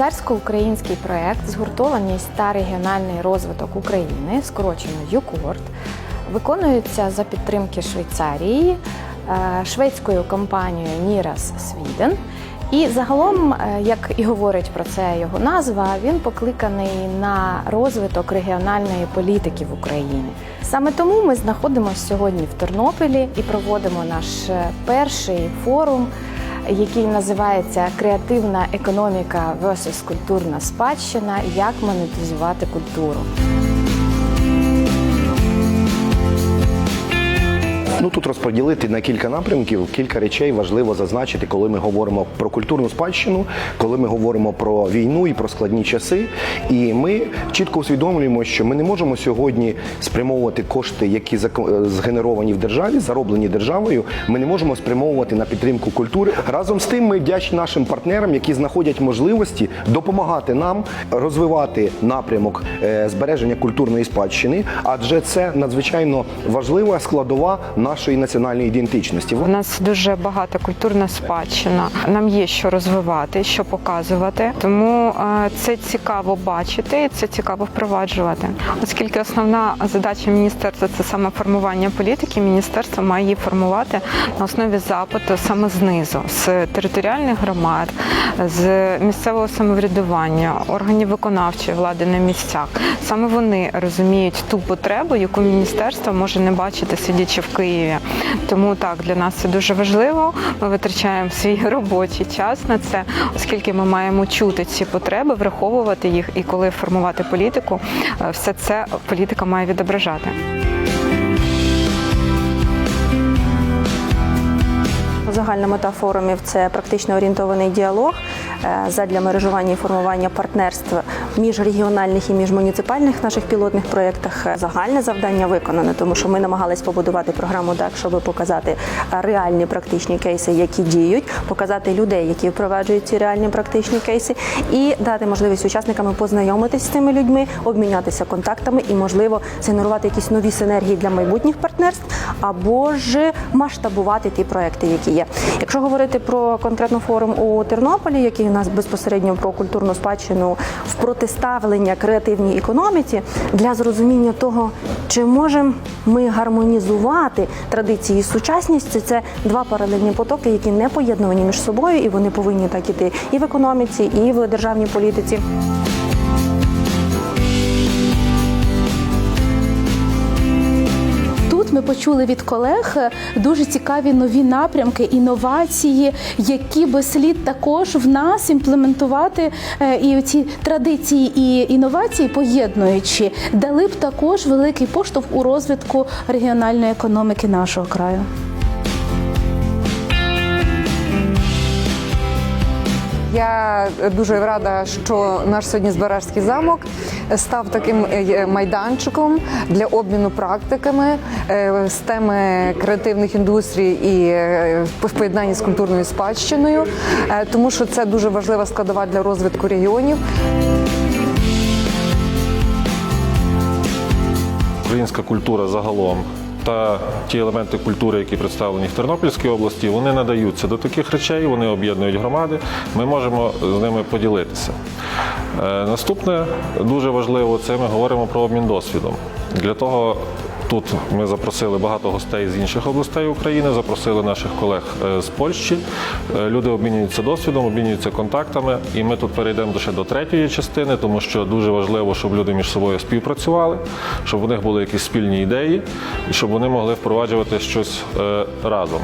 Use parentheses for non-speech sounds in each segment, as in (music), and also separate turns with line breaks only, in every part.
Швейцарсько-український проект Згуртованість та регіональний розвиток України, скорочено ЮКОРД, виконується за підтримки Швейцарії, е, шведською компанією Нірас Свіден. І загалом, е, як і говорить про це його назва, він покликаний на розвиток регіональної політики в Україні. Саме тому ми знаходимося сьогодні в Тернополі і проводимо наш е, перший форум, який називається Креативна економіка versus культурна спадщина. Як монетизувати культуру.
Ну тут розподілити на кілька напрямків, кілька речей важливо зазначити, коли ми говоримо про культурну спадщину, коли ми говоримо про війну і про складні часи. І ми чітко усвідомлюємо, що ми не можемо сьогодні спрямовувати кошти, які е, згенеровані в державі, зароблені державою. Ми не можемо спрямовувати на підтримку культури. Разом з тим, ми вдячні нашим партнерам, які знаходять можливості допомагати нам розвивати напрямок е, збереження культурної спадщини, адже це надзвичайно важлива складова нашої національної ідентичності.
У нас дуже багата культурна спадщина. Нам є що розвивати, що показувати. Тому е, це цікаво бачити, це цікаво впроваджувати. Оскільки основна задача міністерства це саме формування політики, міністерство має її формувати на основі запиту саме знизу, з територіальних громад, з місцевого самоврядування, органів виконавчої влади на місцях. Саме вони розуміють ту потребу, яку міністерство може не бачити, сидячи в Києві. Тому так для нас це дуже важливо. Ми витрачаємо (laughs) свій робочий час на це, оскільки ми маємо чути ці потреби, враховувати їх, і коли формувати політику, е, все це політика має відображати.
Загальна мета форумів це практично орієнтований діалог е, задля мережування і формування партнерств міжрегіональних і міжмуніципальних наших пілотних проєктах. Е, Загальне завдання виконане, тому що ми намагались побудувати програму так, щоб показати е, реальні практичні кейси, які діють, показати людей, які впроваджують ці реальні практичні кейси, і дати можливість учасникам познайомитися з цими людьми, обмінятися контактами і, можливо, генерувати якісь нові синергії для майбутніх партнерств або ж масштабувати ті проекти, які є. Якщо говорити про конкретно форум у Тернополі, який у нас безпосередньо про культурну спадщину в протиставлення креативній економіці для зрозуміння того, чи можемо ми гармонізувати традиції і сучасність, це два паралельні потоки, які не поєднувані між собою, і вони повинні так іти і в економіці, і в державній політиці.
Ми почули від колег е, дуже цікаві нові напрямки, інновації, які би слід також в нас імплементувати е, і ці традиції і інновації, поєднуючи, дали б також великий поштовх у розвитку регіональної економіки нашого краю.
Я дуже рада, що наш сьогодні Збаражський замок став таким е, майданчиком для обміну практиками е, з теми креативних індустрій і е, в поєднанні з культурною спадщиною, тому що це дуже важлива складова для розвитку регіонів.
Українська культура загалом та ті елементи культури, які представлені в Тернопільській області, вони надаються до таких речей, вони об'єднують громади. Ми можемо з ними поділитися. Е, Наступне дуже важливо це ми говоримо про обмін досвідом. Для того тут ми запросили багато гостей з інших областей України, запросили наших колег е, з Польщі. Е, Люди обмінюються досвідом, обмінюються контактами. І ми тут перейдемо ще до третьої частини, тому що дуже важливо, щоб люди між собою співпрацювали, щоб у них були якісь спільні ідеї, і щоб вони могли впроваджувати щось разом.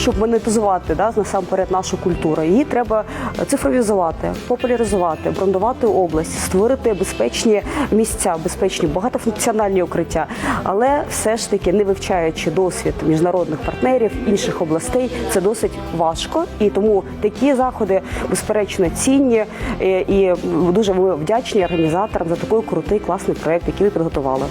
Щоб монетизувати да, насамперед нашу культуру, її треба цифровізувати, популяризувати, брендувати область, створити безпечні місця, безпечні багатофункціональні укриття. Але все ж таки, не вивчаючи досвід міжнародних партнерів інших областей, це досить важко. І тому такі заходи безперечно цінні е, і дуже ми вдячні організаторам за такий крутий класний проект, який ви підготували.